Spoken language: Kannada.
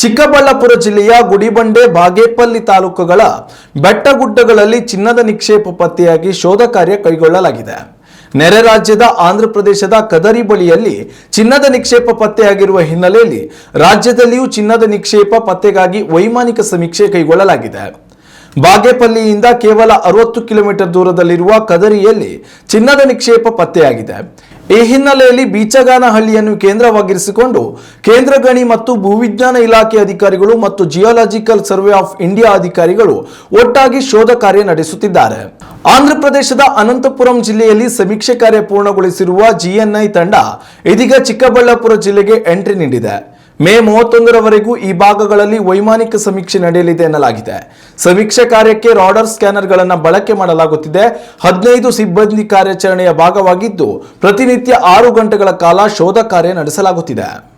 ಚಿಕ್ಕಬಳ್ಳಾಪುರ ಜಿಲ್ಲೆಯ ಗುಡಿಬಂಡೆ ಬಾಗೇಪಲ್ಲಿ ತಾಲೂಕುಗಳ ಬೆಟ್ಟಗುಡ್ಡಗಳಲ್ಲಿ ಚಿನ್ನದ ನಿಕ್ಷೇಪ ಪತ್ತೆಯಾಗಿ ಶೋಧ ಕಾರ್ಯ ಕೈಗೊಳ್ಳಲಾಗಿದೆ. ನೆರೆ ರಾಜ್ಯದ ಆಂಧ್ರಪ್ರದೇಶದ ಕದರಿ ಬಳಿಯಲ್ಲಿ ಚಿನ್ನದ ನಿಕ್ಷೇಪ ಪತ್ತೆಯಾಗಿರುವ ಹಿನ್ನೆಲೆಯಲ್ಲಿ ರಾಜ್ಯದಲ್ಲಿಯೂ ಚಿನ್ನದ ನಿಕ್ಷೇಪ ಪತ್ತೆಗಾಗಿ ವೈಮಾನಿಕ ಸಮೀಕ್ಷೆ ಕೈಗೊಳ್ಳಲಾಗಿದೆ. ಬಾಗೇಪಲ್ಲಿಯಿಂದ ಕೇವಲ ಅರವತ್ತು ಕಿಲೋಮೀಟರ್ ದೂರದಲ್ಲಿರುವ ಕದರಿಯಲ್ಲಿ ಚಿನ್ನದ ನಿಕ್ಷೇಪ ಪತ್ತೆಯಾಗಿದೆ. ಈ ಹಿನ್ನೆಲೆಯಲ್ಲಿ ಬೀಚಗಾನಹಳ್ಳಿಯನ್ನು ಕೇಂದ್ರವಾಗಿರಿಸಿಕೊಂಡು ಕೇಂದ್ರ ಗಣಿ ಮತ್ತು ಭೂವಿಜ್ಞಾನ ಇಲಾಖೆ ಅಧಿಕಾರಿಗಳು ಮತ್ತು ಜಿಯೋಲಾಜಿಕಲ್ ಸರ್ವೆ ಆಫ್ ಇಂಡಿಯಾ ಅಧಿಕಾರಿಗಳು ಒಟ್ಟಾಗಿ ಶೋಧ ಕಾರ್ಯ ನಡೆಸುತ್ತಿದ್ದಾರೆ. ಆಂಧ್ರಪ್ರದೇಶದ ಅನಂತಪುರಂ ಜಿಲ್ಲೆಯಲ್ಲಿ ಸಮೀಕ್ಷೆ ಕಾರ್ಯ ಪೂರ್ಣಗೊಳಿಸಿರುವ ಜಿಎನ್ಐ ತಂಡ ಇದೀಗ ಚಿಕ್ಕಬಳ್ಳಾಪುರ ಜಿಲ್ಲೆಗೆ ಎಂಟ್ರಿ ನೀಡಿದೆ. ಮೇ ಮೂವತ್ತೊಂದರವರೆಗೂ ಈ ಭಾಗಗಳಲ್ಲಿ ವೈಮಾನಿಕ ಸಮೀಕ್ಷೆ ನಡೆಯಲಿದೆ ಎನ್ನಲಾಗಿದೆ. ಸಮೀಕ್ಷೆ ಕಾರ್ಯಕ್ಕೆ ರಾಡರ್ ಸ್ಕ್ಯಾನರ್ಗಳನ್ನು ಬಳಕೆ ಮಾಡಲಾಗುತ್ತಿದೆ. ಹದಿನೈದು ಸಿಬ್ಬಂದಿ ಕಾರ್ಯಾಚರಣೆಯ ಭಾಗವಾಗಿದ್ದು, ಪ್ರತಿನಿತ್ಯ ಆರು ಗಂಟೆಗಳ ಕಾಲ ಶೋಧ ಕಾರ್ಯ ನಡೆಸಲಾಗುತ್ತಿದೆ.